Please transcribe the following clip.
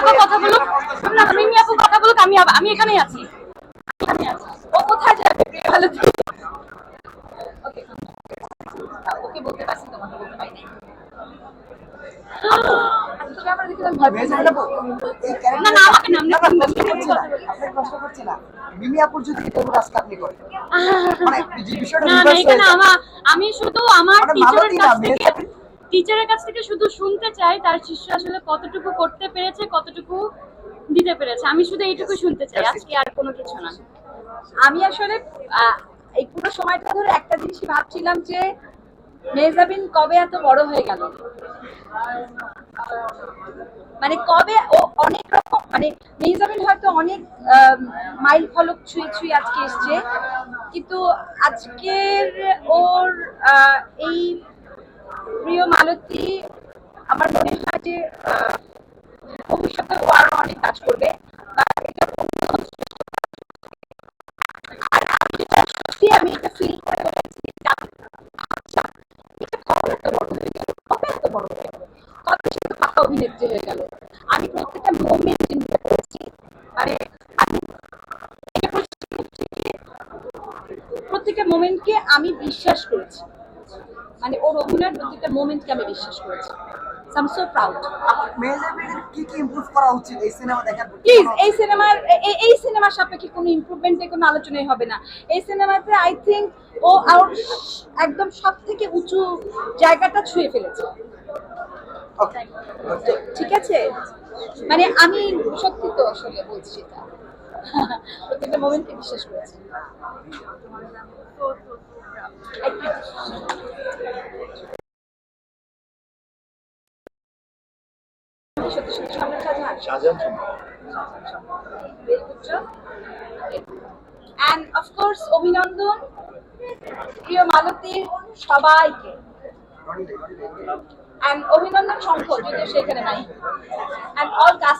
আপু কথা বলুক। মিমি আপু কথা বলুক আমি আমি এখানেই আছি। ও কোথায় যাবে? ভালো ওকে। বলতে পারছি তোমাকে বলতে পারিনি আমি মানে আমি শুধু আমার মানে টিচারের কাছ থেকে শুধু শুনতে চাই তার শিষ্য আসলে কতটুকু করতে পেরেছে কতটুকু দিতে পেরেছে আমি শুধু এইটুকু শুনতে চাই আজকে আর কোনো কিছু না। আমি আসলে এই পুরো সময়টা ধরে একটা জিনিসই ভাবছিলাম যে মেহজাবিন কবে এত বড় হয়ে গেল? মানে কবে ও অনেক রকম মানে মেহজাবিন হয়তো অনেক মাইল ফলক ছুঁয়ে ছুঁয়ে আজকে এসছে কিন্তু আজকের ওর আহ, এই প্রিয় মালতী আমার মনে হয় যে ভবিষ্যতে ও আরও অনেক কাজ করবে। আমি এটা ফিল আচ্ছা, পাকা অভিনেত্রী হয়ে? আমি প্রত্যেকটা মোমেন্ট এনজয় করেছি মানে আমি প্রত্যেকটা মোমেন্টকে আমি বিশ্বাস করেছি। মানে ওর অভিনয়ের প্রত্যেকটা মোমেন্টকে আমি বিশ্বাস করেছি। আই এম সো প্রাউড আপু, কি কি করা উচিত এই সিনেমা দেখার প্লিজ এই সিনেমার এই এই সিনেমার সাপেক্ষে কোনো কোনো আলোচনাই হবে না। এই সিনেমাতে আই থিঙ্ক ও আর একদম সব থেকে উঁচু জায়গাটা ছুঁয়ে ফেলেছে। ঠিক আছে? মানে আমি সত্যি তো আসলে বলছি এটা। প্রত্যেকটা মোমেন্টকে বিশ্বাস করেছি। অভিনন্দন প্রিয় মালতীর সবাইকে and অভিনন্দন শঙ্কর যদিও সেখানে নাই and অল crew.